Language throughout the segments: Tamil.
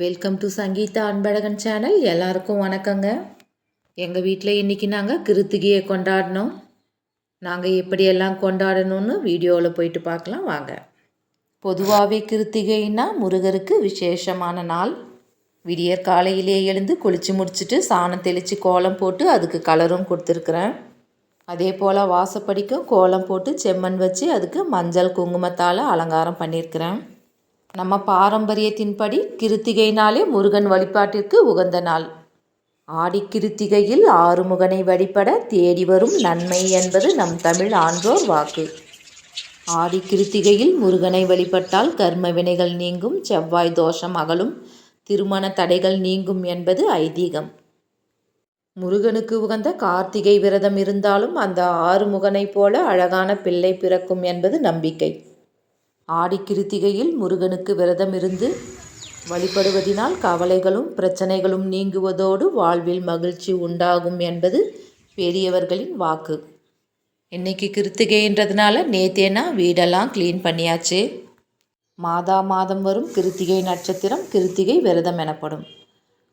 Welcome to Sangeetha Anbazhagan channel எல்லாருக்கும் வணக்கங்க. எங்கள் வீட்டில் இன்றைக்கி நாங்கள் கிருத்திகையை கொண்டாடினோம் நாங்கள் எப்படியெல்லாம் கொண்டாடணும்னு வீடியோவில் போயிட்டு பார்க்கலாம். வாங்க. பொதுவாகவே கிருத்திகைன்னா முருகருக்கு விசேஷமான நாள். விடியற் காலையிலே எழுந்து குளித்து முடிச்சுட்டு சாணம் தெளித்து கோலம் போட்டு அதுக்கு கலரும் கொடுத்துருக்குறேன். அதே போல் வாசப்படிக்கும் கோலம் போட்டு செம்மண் வச்சு அதுக்கு மஞ்சள் குங்குமத்தால் அலங்காரம் பண்ணியிருக்கிறேன். நம்ம பாரம்பரியத்தின்படி கிருத்திகைனாலே முருகன் வழிபாட்டிற்கு உகந்த நாள். ஆடி கிருத்திகையில் ஆறுமுகனை வழிபட தேடி வரும் நன்மை என்பது நம் தமிழ் ஆன்றோர் வாக்கு. ஆடி கிருத்திகையில் முருகனை வழிபட்டால் கர்ம வினைகள் நீங்கும் செவ்வாய் தோஷம் அகலும் திருமண தடைகள் நீங்கும் என்பது ஐதீகம். முருகனுக்கு உகந்த கார்த்திகை விரதம் இருந்தாலும் அந்த ஆறுமுகனைப் போல அழகான பிள்ளை பிறக்கும் என்பது நம்பிக்கை. ஆடி கிருத்திகையில் முருகனுக்கு விரதம் இருந்து வழிபடுவதினால் கவலைகளும் பிரச்சனைகளும் நீங்குவதோடு வாழ்வில் மகிழ்ச்சி உண்டாகும் என்பது பெரியவர்களின் வாக்கு. இன்னைக்கு கிருத்திகைன்றதுனால நேத்தேனா வீடெல்லாம் க்ளீன் பண்ணியாச்சு. மாதா மாதம் வரும் கிருத்திகை நட்சத்திரம் கிருத்திகை விரதம் எனப்படும்.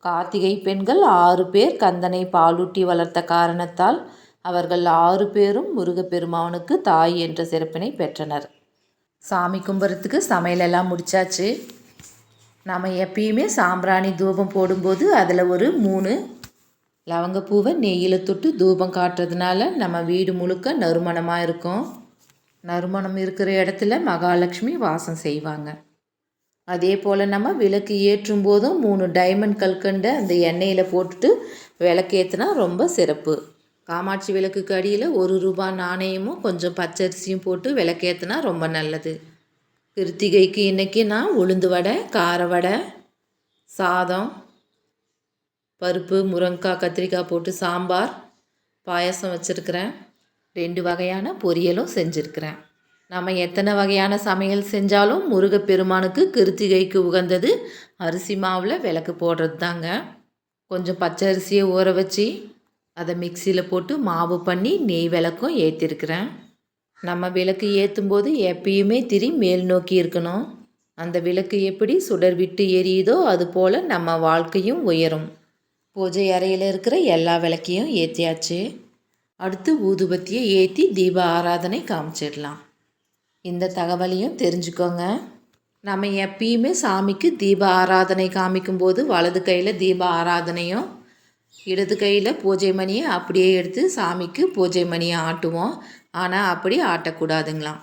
கார்த்திகை பெண்கள் ஆறு பேர் கந்தனை பாலூட்டி வளர்த்த காரணத்தால் அவர்கள் ஆறு பேரும் முருகப்பெருமானுக்கு தாய் என்ற சிறப்பினை பெற்றனர். சாமி கும்பிட்றதுக்கு சமையலெல்லாம் முடித்தாச்சு நாம் எப்பயுமே சாம்பிராணி தூபம் போடும்போது அதில் ஒரு மூணு லவங்கப்பூவை நெய்யில் தொட்டு தூபம் காட்டுறதுனால நம்ம வீடு முழுக்க நறுமணமாக இருக்கும். நறுமணம் இருக்கிற இடத்துல மகாலட்சுமி வாசம் செய்வாங்க. அதே போல் நம்ம விளக்கு ஏற்றும் போதும் மூணு டைமண்ட் கல்கண்டை அந்த எண்ணெயில் போட்டுட்டு விளக்கேற்றினா ரொம்ப சிறப்பு. காமாட்சி விளக்குக்கு அடியில் ஒரு ரூபா நாணயமும் கொஞ்சம் பச்சரிசியும் போட்டு விளக்கேற்றினா ரொம்ப நல்லது. கிருத்திகைக்கு இன்றைக்கி நான் உளுந்து வடை கார வடை சாதம் பருப்பு முருங்காய் கத்திரிக்காய் போட்டு சாம்பார் பாயசம் வச்சுருக்கிறேன். ரெண்டு வகையான பொரியலும் செஞ்சுருக்கிறேன். நம்ம எத்தனை வகையான சமையல் செஞ்சாலும் முருகப்பெருமானுக்கு கிருத்திகைக்கு உகந்தது அரிசி மாவில் விளக்கு போடுறது தாங்க கொஞ்சம் பச்சை அரிசியை ஊற வச்சு அதை மிக்சியில் போட்டு மாவு பண்ணி நெய் விளக்கும் ஏற்றிருக்கிறேன் நம்ம விளக்கு ஏற்றும் போது எப்பயுமே திரி மேல் நோக்கி இருக்கணும். அந்த விளக்கு எப்படி சுடர் விட்டு எரியுதோ அது போல் நம்ம வாழ்க்கையும் உயரும். பூஜை அறையில் இருக்கிற எல்லா விளக்கையும் ஏற்றியாச்சு அடுத்து ஊதுபத்தியை ஏற்றி தீப ஆராதனை காமிச்சிடலாம். இந்த தகவலையும் தெரிஞ்சுக்கோங்க. நம்ம எப்பயுமே சாமிக்கு தீப ஆராதனை காமிக்கும்போது வலது கையில் தீப ஆராதனையும் இடது கையில் பூஜை மணியை அப்படியே எடுத்து சாமிக்கு பூஜை மணியை ஆட்டுவோம். ஆனால் அப்படி ஆட்டக்கூடாதுங்களாம்.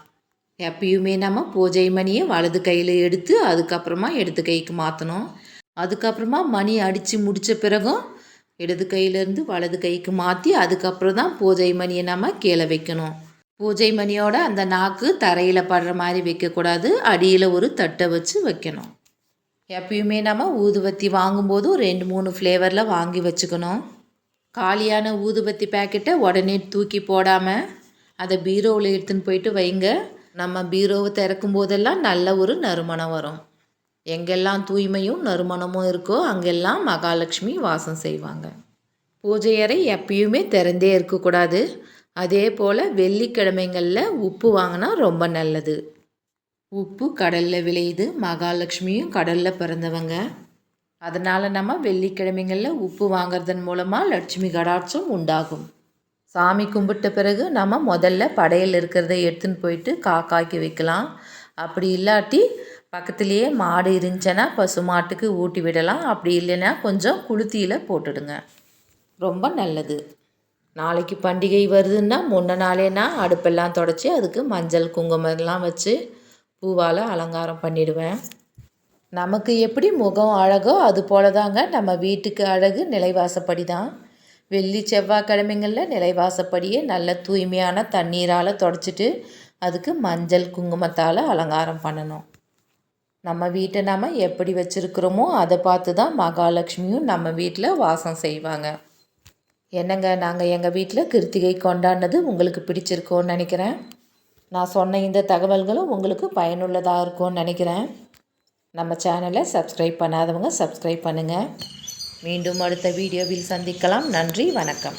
எப்பயுமே நம்ம பூஜை மணியை வலது கையில் எடுத்து அதுக்கப்புறமா இடது கைக்கு மாற்றணும் அதுக்கப்புறமா மணி அடித்து முடித்த பிறகும் இடது கையிலேருந்து வலது கைக்கு மாற்றி அதுக்கப்புறம் தான் பூஜை மணியை நம்ம கீழே வைக்கணும். பூஜை மணியோட அந்த நாக்கு தரையில் படுற மாதிரி வைக்கக்கூடாது. அடியில் ஒரு தட்டை வச்சு வைக்கணும். எப்பயுமே நம்ம ஊதுபத்தி வாங்கும்போதும் ரெண்டு மூணு ஃப்ளேவரில் வாங்கி வச்சுக்கணும். காலியான ஊதுபத்தி பேக்கெட்டை உடனே தூக்கி போடாமல் அதை பீரோவில் எடுத்துன்னு போயிட்டு வைங்க. நம்ம பீரோவை திறக்கும் போதெல்லாம் நல்ல ஒரு நறுமணம் வரும். எங்கெல்லாம் தூய்மையும் நறுமணமும் இருக்கோ அங்கெல்லாம் மகாலட்சுமி வாசம் செய்வாங்க. பூஜை அறை எப்பயுமே திறந்தே இருக்கக்கூடாது. அதே போல் வெள்ளிக்கிழமைங்களில் உப்பு வாங்கினா ரொம்ப நல்லது. உப்பு கடலில் விளையுது. மகாலட்சுமியும் கடலில் பிறந்தவங்க. அதனால் நம்ம வெள்ளிக்கிழமைகளில் உப்பு வாங்குறதன் மூலமாக லட்சுமி கடாட்சம் உண்டாகும். சாமி கும்பிட்ட பிறகு நம்ம முதல்ல படையில் இருக்கிறத எடுத்துன்னு போயிட்டு காக்காய்க்கு வைக்கலாம். அப்படி இல்லாட்டி பக்கத்துலேயே மாடு இருந்துச்சுன்னா பசு மாட்டுக்கு ஊட்டி விடலாம். அப்படி இல்லைன்னா கொஞ்சம் குளுத்தியில் போட்டுடுங்க. ரொம்ப நல்லது. நாளைக்கு பண்டிகை வருதுன்னா முன்ன நாளேனா அடுப்பெல்லாம் தொடச்சி அதுக்கு மஞ்சள் குங்குமம்லாம் வச்சு பூவால் அலங்காரம் பண்ணிடுவேன். நமக்கு எப்படி முகம் அழகோ அது போல தாங்க நம்ம வீட்டுக்கு அழகு நிலைவாசப்படி தான் வெள்ளி செவ்வாய்க்கிழமைங்களில் நிலைவாசப்படியே நல்ல தூய்மையான தண்ணீரால் தொடச்சிட்டு அதுக்கு மஞ்சள் குங்குமத்தால் அலங்காரம் பண்ணணும். நம்ம வீட்டை நம்ம எப்படி வச்சுருக்குறோமோ அதை பார்த்து தான் மகாலட்சுமியும் நம்ம வீட்டில் வாசம் செய்வாங்க. என்னங்க நாங்கள் எங்கள் வீட்டில் கிருத்திகை கொண்டாடினது உங்களுக்கு பிடிச்சிருக்கோன்னு நினைக்கிறேன்? நான் சொன்ன இந்த தகவல்களும் உங்களுக்கு பயனுள்ளதாக இருக்கும்னு நினைக்கிறேன். நம்ம சேனலை சப்ஸ்கிரைப் பண்ணாதவங்க சப்ஸ்கிரைப் பண்ணுங்கள் மீண்டும் அடுத்த வீடியோவில் சந்திக்கலாம். நன்றி வணக்கம்.